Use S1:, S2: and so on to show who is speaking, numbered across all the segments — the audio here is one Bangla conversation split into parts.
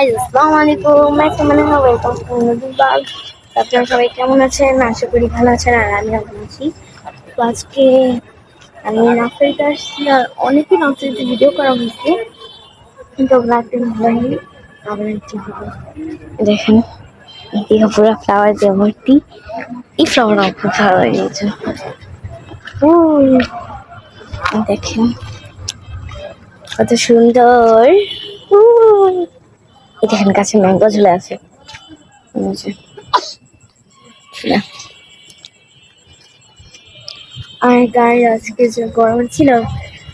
S1: আসসালামু আলাইকুম আসসালামু ওয়েলকাম টু নতুন ব্লগ আপনারা সবাই কেমন আছেন? আশা করি ভালো আছেন আর আমি ভালো আছি। তো আজকে আমি নার্সারিতে আসছি আর অনেকই নার্সারিতে ভিডিও করা হয়েছে। কিন্তু ওগুলো ভালো হয়নি। আবার একটু ভালো দেখেন এদিকে পুরো ফ্লাওয়ার দিয়ে ভর্তি এই ফ্লাওয়ার খুব ভালো লেগেছে। দেখেন, কত সুন্দর। এই কাছে ম্যাঙ্গো ঝুলে আছে। আর গায়ে আজকে যে গরম ছিল,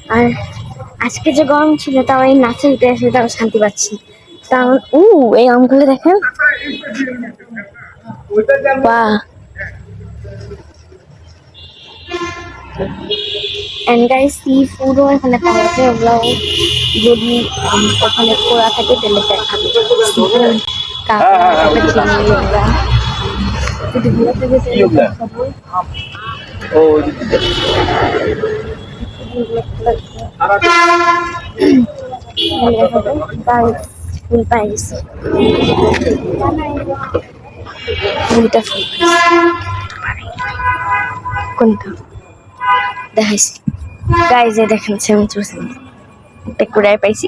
S1: আর আজকে যে গরম ছিল, তাও এই নাচে উঠে এসে তাও শান্তি পাচ্ছি। তাও, উ, এই আমগুলো দেখেন। বাহ। অ্যান্ড গাইস সি ফুডও এখানে পাওয়া যায় ওগুলো যদি ওখানে করা থাকে তাহলে দেখাবে Seafood, কাঁকড়া, চিংড়ি এগুলা। যদি ভালো থাকে তাহলে দেখাবো
S2: ও
S1: ফুল পাইস ফুলটা ফুল। কোনটা? দেখাইছি। গাইজ দেখেন সেভেন একটা কুড়াই পাইছি।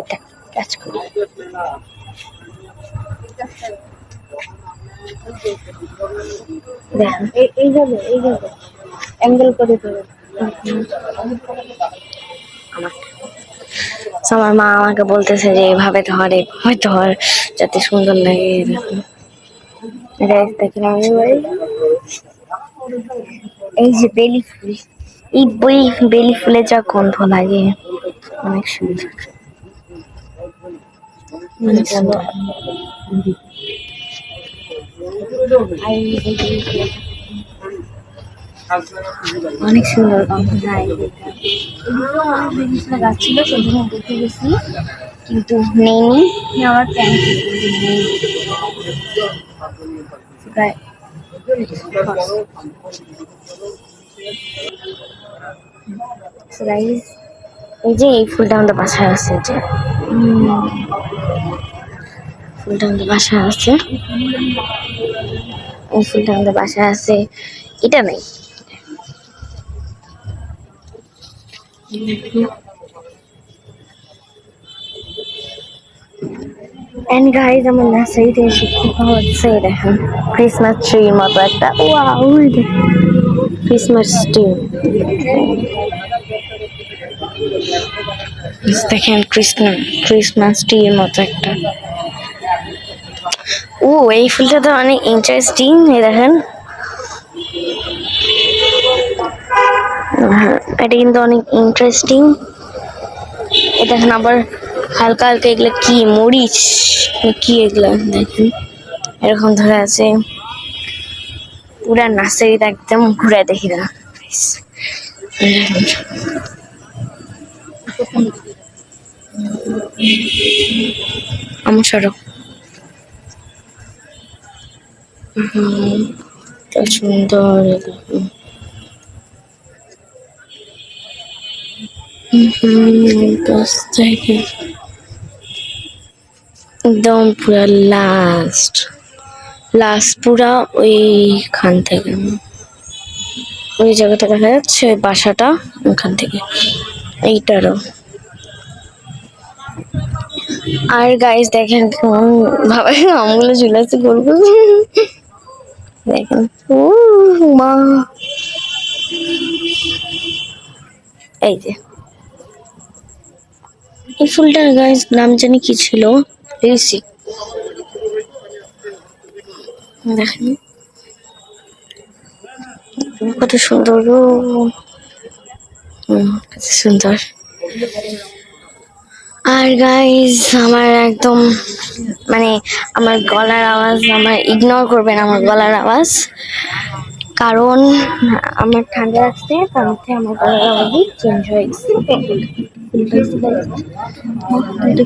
S1: এটা কাজ করি। অ্যাঙ্গেল দেবে আমার মা আমাকে বলতেছে যে এভাবে ধর এভাবে ধর যাতে সুন্দর লাগে। এরকম। দেখেন আমি এই যে বেলি ফুল। এই বই বেলি ফুলে যা গন্ধ লাগে। অনেক সুন্দর। অনেক সুন্দর। অনেক সুন্দর গন্ধ এগুলো আমার গাছ ছিল সেগুলো দেখে গেছি কিন্তু নেইনি। নেওয়ার প্ল্যান নেই। প্রায় এই যে এই ফুলটা আমাদের বাসায় আছে যে। ফুলটা আমাদের বাসায় আছে। এই ফুলটা আমাদের বাসায় আছে। এটা নেই। এন্ড গাইজ আমার নার্সারিতে এসে পাওয়া হচ্ছে দেখেন। ক্রিসমাস ট্রির মতো একটা। ওয়াও ক্রিসমাস ট্রি দেখেন ক্রিসমাস ক্রিসমাস এর মতো একটা। ও এই ফুলটা তো অনেক ইন্টারেস্টিং এই দেখেন। এটা কিন্তু অনেক ইন্টারেস্টিং এটা দেখেন আবার হালকা হালকা এগুলো কি মরিচ কি এগুলো দেখেন। এরকম ধরে আছে। পুরা নার্সারিটা একদম ঘুরে দেখি না। আমার সড়ক সুন্দর একদম পুরা লাস্ট লাস্ট পুরা ওইখান থেকে। ওই জায়গাটা দেখা যাচ্ছে, ওই বাসাটা ওখান থেকে। এইটারও। আর গাইস দেখেন কেমন ভাবে আমগুলো ঝুলাচ্ছে গোল গোল। দেখেন। ও মা। এই যে। এই ফুলটার গাইস নাম জানি কি ছিল? লিসি দেখেন। কত সুন্দর সুন্দর। আর গাইজ আমার একদম মানে আমার গলার আওয়াজ আমার ইগনোর করবেন আমার গলার আওয়াজ। কারণ আমার ঠান্ডা লাগছে, তার মধ্যে আমার গলার আওয়াজই চেঞ্জ হয়ে গেছে।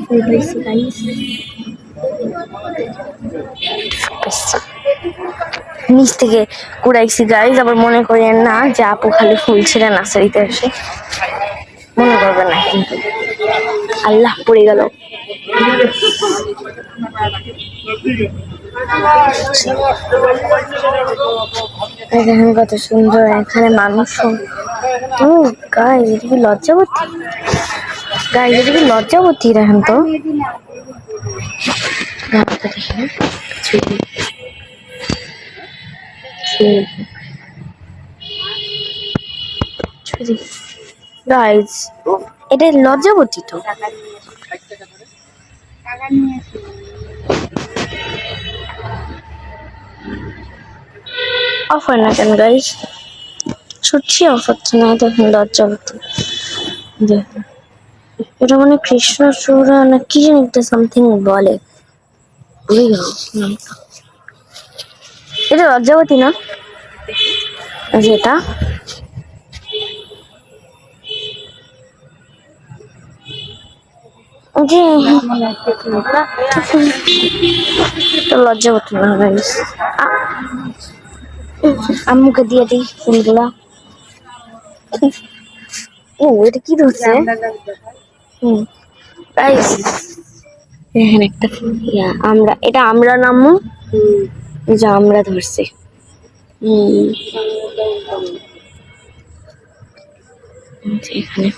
S1: ফুল পাইছি guys। নিচ থেকে কুড়াইছি গাইজ আবার মনে করেন না যে আপু খালি ফুল ছিঁড়ে নার্সারিতে এসে মনে করবেন না কিন্তু। আল্লাহ পড়ে গেল। দেখেন কত সুন্দর, এখানে মানুষ ও গাই এটা লজ্জাবতী? গাই এটা লজ্জাবতী, দেখেন তো। গাইজ এটা লজ্জাবতী তো। অফ হয় না কেন গাইজ সত্যি অফ হচ্ছে না দেখুন লজ্জাবতী। দেখুন এটা মানে কৃষ্ণ চূড়া না কি জানি একটা সামথিং বলে। এটা লজ্জাবতী না? যেটা যে না গাইস আম্মুকে দিয়ে দিই ফুলগুলা। ও এটা কি ধরছে? হুম। এখানে একটা ফুল। আমরা এটা আমরা নামো যে আমরা ধরছে। এখানে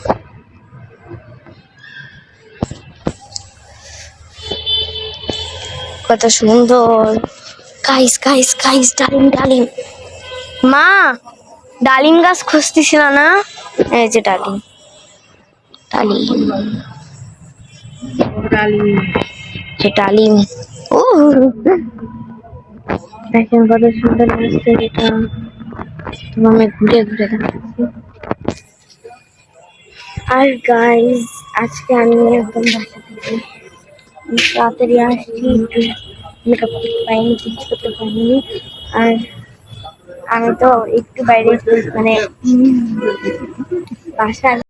S1: কত সুন্দর। গাইস গাইস গাইস ডালিম ডালিম। মা ডালিম গাছ খুঁজতেছিল না? এই যে ডালিম। ডালিম। যে ডালিম। ও দেখেন কত সুন্দর লাগছে এটা। তোমাকে ঘুরে ঘুরে দেখাচ্ছি। আর গাইস আজকে আমি একদম তাড়াতাড়ি আসছি। একটু মেকআপ করতে পারিনি, কিছু করতে পারিনি। আর আমি তো একটু বাইরে মানে বাসা